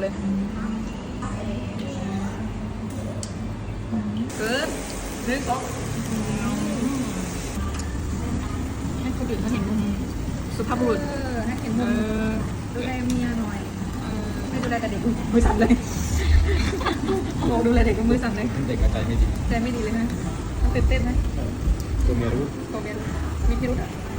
เลยเกิดเฮ้ยก๊อกให้คนอื่นเขาเห็นมุมสุภาพบุรุษเออให้เห็นเอมุมอดูแลเมียหน่อยให้ดูแลแต่เด็กอุ๊ยมือสั่นเลยบอกดูแลเด็กก็มือสั่นเลยเด็กกระใจไม่ดีใจไม่ดีเลยนะตื่นเต้นไหมตัวเมียรู้โอเคมีพิรุธอะอะ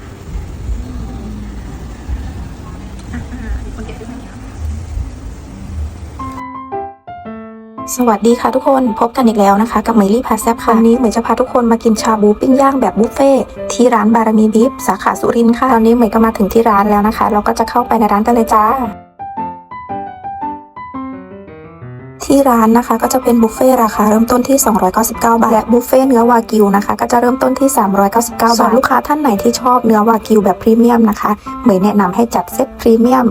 สวัสดีค่ะทุกคนพบกันอีกแล้วนะคะ กับเหมยลี่พาแซบค่ะวันนี้เหมยจะพาทุกคนมากินชาบูปิ้งย่างแบบบุฟเฟ่ที่ร้านบารมีบิฟสาขาสุรินทร์ค่ะตอนนี้เหมยก็มาถึงที่ร้านแล้วนะคะ เราก็จะเข้าไปในร้านกันเลยจ้า ที่ร้านนะคะก็จะเป็นบุฟเฟ่ราคาเริ่มต้นที่ 299 บาท และบุฟเฟ่เนื้อวากิวนะคะ ก็จะเริ่มต้นที่ 399 บาทส่วนลูกค้าท่านไหนที่ชอบเนื้อวากิวแบบพรีเมียมนะคะเหมยแนะนำให้จัดเซตพรีเมียม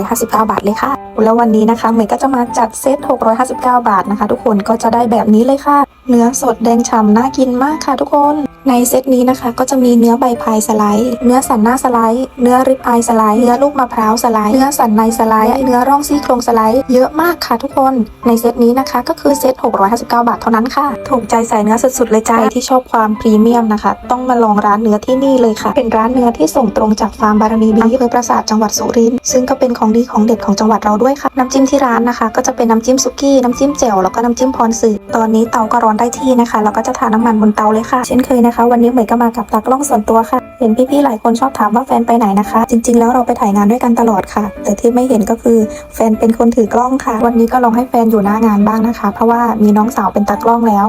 659 บาทเลยค่ะ แล้ววันนี้นะคะเหมยก็จะมาจัดเซต 659 บาทนะคะ ทุกคนก็จะได้แบบนี้เลยค่ะ เนื้อสดแดงฉ่ำน่ากินมากค่ะทุกคน ในเซตนี้นะคะ ก็จะมีเนื้อใบพายสไลด์ เนื้อสันหน้าสไลด์ เนื้อริบอายสไลด์ เนื้อลูกมะพร้าวสไลด์ เนื้อสันในสไลด์ เนื้อร่องซี่โครงสไลด์ เยอะมากค่ะทุกคน ในเซตนี้นะคะ ก็คือเซต 659 บาทเท่านั้นค่ะ ถูกใจใส่เนื้อสุดๆเลยจ้าที่ชอบความพรีเมียมนะคะ ต้องมาลองร้านเนื้อที่นี่เลยค่ะ เป็นร้านเนื้อที่ส่งตรงจากฟาร์มบารมีบีอำเภอปราสาทจังหวัดสุรินทร์ ซึ่งก็เป็นของดีของเด็ดของจังหวัดเราด้วยค่ะ น้ำจิ้มที่ร้านนะคะ ก็จะเป็นน้ำจิ้มสุกี้ น้ำจิ้มแจ่วแล้วก็น้ำจิ้มพรสืบตอนนี้เตาก็ร้อนได้ที่นะคะ เราก็จะทาน้ำมันบนเตาเลยค่ะ เช่นเคยนะคะ วันนี้เหมยก็มากับตากล้องส่วนตัวค่ะ เห็นพี่ๆหลายคนชอบถามว่าแฟนไปไหนนะคะ จริง ๆ แล้วเราไปถ่ายงานด้วยกันตลอดค่ะ แต่ที่ไม่เห็นก็คือแฟนเป็นคนถือกล้องค่ะ วันนี้ก็ลองให้แฟนอยู่หน้างานบ้างนะคะ เพราะว่ามีน้องสาวเป็นตากล้องแล้ว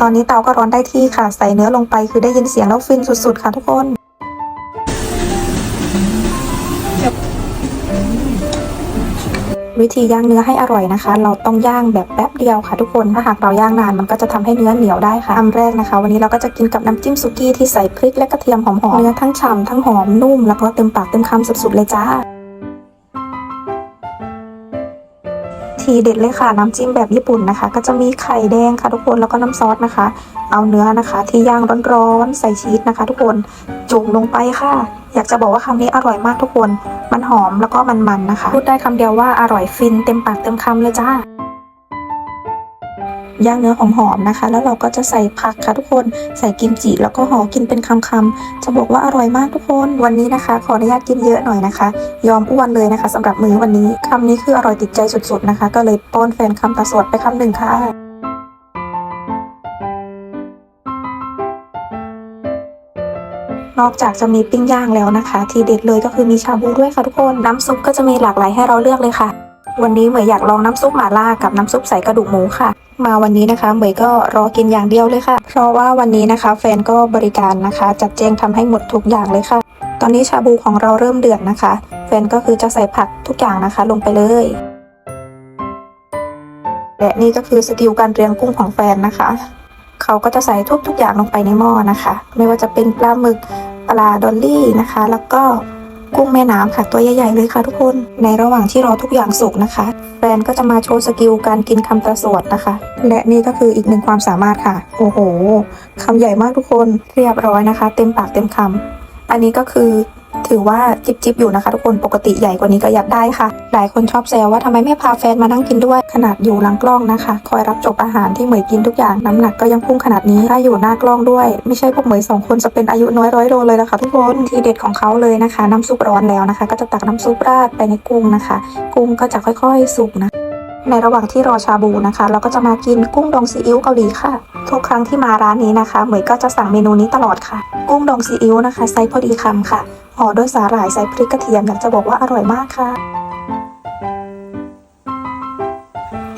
ตอนนี้เตาก็ร้อนได้ที่ค่ะ ใส่เนื้อลงไปคือได้ยินเสียงแล้วฟินสุดๆ ค่ะทุกคน วิธีย่างเนื้อให้อร่อยนะคะ เราต้องย่างแบบแป๊บเดียวค่ะทุกคนถ้าหากเราย่างนานมันก็จะทำให้เนื้อเหนียวได้ค่ะอันแรกนะคะ วันนี้เราก็จะกินกับน้ำจิ้มสุกี้ที่ใส่พริกและกระเทียมหอมๆเนื้อทั้งฉ่ำทั้งหอมนุ่มแล้วก็เต็มปากเต็มคำสุดๆเลยจ้า ทีเด็ดเลยค่ะ น้ำจิ้มแบบญี่ปุ่นนะคะ ก็จะมีไข่แดงค่ะทุกคนแล้วก็น้ำซอสนะคะ เอาเนื้อนะคะ ที่ย่างร้อนๆใส่ชีสนะคะ ทุกคนจุ่มลงไปค่ะ อยากจะบอกว่าคำนี้อร่อยมากทุกคน มันหอมแล้วก็มันๆนะคะ พูดได้คำเดียวว่าอร่อยฟินเต็มปากเต็มคำเลยจ้า ย่างเนื้อหอมๆนะคะ แล้วเราก็จะใส่ผักค่ะทุกคนใส่กิมจิแล้วก็ห่อกินเป็นคำๆจะบอกว่าอร่อยมากทุกคนวันนี้นะคะ ขออนุญาตกินเยอะหน่อยนะคะ ยอมอ้วนเลยนะคะสำหรับมื้อวันนี้คำนี้คืออร่อยติดใจสุดๆนะคะ ก็เลยป้อนแฟนคำตาสวดไปคำหนึ่งค่ะนอกจากจะมีปิ้งย่างแล้วนะคะ ทีเด็ดเลยก็คือมีชาบูด้วยค่ะทุกคนน้ำซุปก็จะมีหลากหลายให้เราเลือกเลยค่ะ วันนี้เหมยอยากลองน้ำซุปหม่าล่ากับน้ำซุปใส่กระดูกหมูค่ะ มาวันนี้นะคะเหมยก็รอกินอย่างเดียวเลยค่ะ เพราะว่าวันนี้นะคะแฟนก็บริการนะคะ จัดแจงทำให้หมดทุกอย่างเลยค่ะ ตอนนี้ชาบูของเราเริ่มเดือดนะคะ แฟนก็คือจะใส่ผักทุกอย่างนะคะ ลงไปเลยและนี่ก็คือสกิลการเรียงกุ้งของแฟนนะคะ เขาก็จะใส่ทุกๆอย่างลงไปในหม้อนะคะ ไม่ว่าจะเป็นปลาหมึกปลาดอลลี่นะคะ แล้วก็ กุ้งแม่น้ำค่ะตัวใหญ่ๆเลยค่ะทุกคน ในระหว่างที่รอทุกอย่างสุกนะคะแฟนก็จะมาโชว์สกิลการกินคำตะสวดนะคะ และนี่ก็คืออีกหนึ่งความสามารถค่ะ โอ้โหคำใหญ่มากทุกคนเรียบร้อยนะคะ เต็มปากเต็มคำอันนี้ก็คือ ถือว่าจิบจิบอยู่นะคะ ทุกคนปกติใหญ่กว่านี้ก็อยากได้ค่ะ หลายคนชอบแซวว่าทำไมไม่พาแฟนมานั่งกินด้วย ขนาดอยู่หลังกล้องนะคะ คอยรับจบอาหารที่เหมยกินทุกอย่างน้ำหนักก็ยังพุ่งขนาดนี้ถ้าอยู่หน้ากล้องด้วย ไม่ใช่พวกเหมยสองคนจะเป็นอายุน้อยร้อยโลเลยนะคะทุกคนที่เด็ดของเขาเลยนะคะ น้ำซุปร้อนแล้วนะคะ ก็จะตักน้ำซุปราดไปในกุ้งนะคะ กุ้งก็จะค่อยๆสุกนะในระหว่างที่รอชาบูนะคะ เราก็จะมากินกุ้งดองซีอิ๊วเกาหลีค่ะ ทุกครั้งที่มาร้านนี้นะคะ เหมยก็จะสั่งเมนูนี้ตลอดค่ะ กุ้งดองซีอิ๊วนะคะไซส์พอดีคำค่ะ ห่อด้วยสาหร่ายใส่พริกกระเทียมอยากจะบอกว่าอร่อยมากค่ะ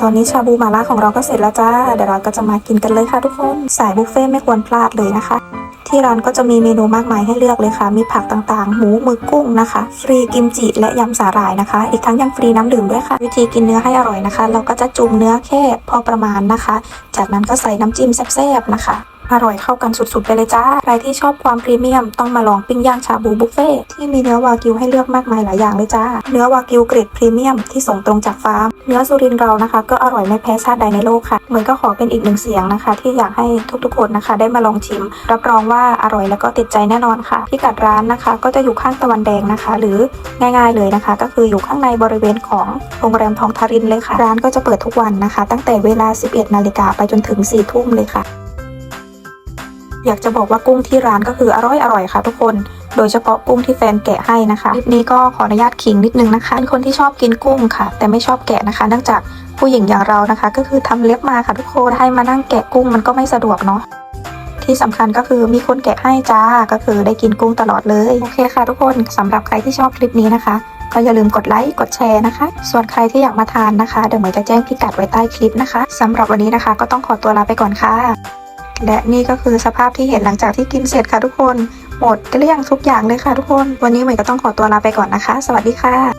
ตอนนี้ชาบูมาล่าของเราก็เสร็จแล้วจ้า เดี๋ยวเราก็จะมากินกันเลยค่ะทุกคน สายบุฟเฟ่ไม่ควรพลาดเลยนะคะ ที่ร้านก็จะมีเมนูมากมายให้เลือกเลยค่ะ มีผักต่างๆ หมูมึกกุ้งนะคะ ฟรีกิมจิและยำสาหร่ายนะคะ อีกทั้งยังฟรีน้ำดื่มด้วยค่ะ วิธีกินเนื้อให้อร่อยนะคะ เราก็จะจุ่มเนื้อแค่พอประมาณนะคะ จากนั้นก็ใส่น้ำจิ้มแซ่บๆนะคะ อร่อยเข้ากันสุดๆ ไปเลยจ้า ใครที่ชอบความพรีเมียมต้องมาลองปิ้งย่างชาบูบุฟเฟ่ที่มีเนื้อวากิวให้เลือกมากมายหลายอย่างเลยจ้า เนื้อวากิวเกรดพรีเมียมที่ส่งตรงจากฟาร์ม เนื้อสุรินเรานะคะ ก็อร่อยไม่แพ้ชาติใดในโลกค่ะ เหมือนก็ขอเป็นอีกหนึ่งเสียงนะคะ ที่อยากให้ทุกๆคนนะคะ ได้มาลองชิม รับรองว่าอร่อยแล้วก็ติดใจแน่นอนค่ะพิกัดร้านนะคะ ก็จะอยู่ข้างตะวันแดงนะคะ หรือง่ายๆเลยนะคะ ก็คืออยู่ข้างในบริเวณของโรงแรมทองทารินเลยค่ะ ร้านก็จะเปิดทุกวันนะคะ ตั้งแต่เวลา 11 นาฬิกาไปจนถึง 4 ทุ่มเลยค่ะ อยากจะบอกว่ากุ้งที่ร้านก็คืออร่อยอร่อยค่ะทุกคน โดยเฉพาะกุ้งที่แฟนแกะให้นะคะคลิปนี้ก็ขออนุญาตขิงนิดนึงนะคะเป็นคนที่ชอบกินกุ้งค่ะ แต่ไม่ชอบแกะนะคะเนื่องจากผู้หญิงอย่างเรานะคะ ก็คือทำเล็บมาค่ะทุกคนให้มานั่งแกะกุ้งมันก็ไม่สะดวกเนาะที่สำคัญก็คือมีคนแกะให้จ้า ก็คือได้กินกุ้งตลอดเลย โอเคค่ะทุกคนสำหรับใครที่ชอบคลิปนี้นะคะ ก็อย่าลืมกดไลค์กดแชร์นะคะ ส่วนใครที่อยากมาทานนะคะ เดี๋ยวเหมยจะแจ้งพิกัดไว้ใต้คลิปนะคะสำหรับวันนี้นะคะ ก็ต้องขอตัวลาไปก่อนค่ะ และนี่ก็คือสภาพที่เห็นหลังจากที่กินเสร็จค่ะทุกคน หมดเกลี้ยงทุกอย่างเลยค่ะทุกคน วันนี้เหมยก็ต้องขอตัวลาไปก่อนนะคะ สวัสดีค่ะ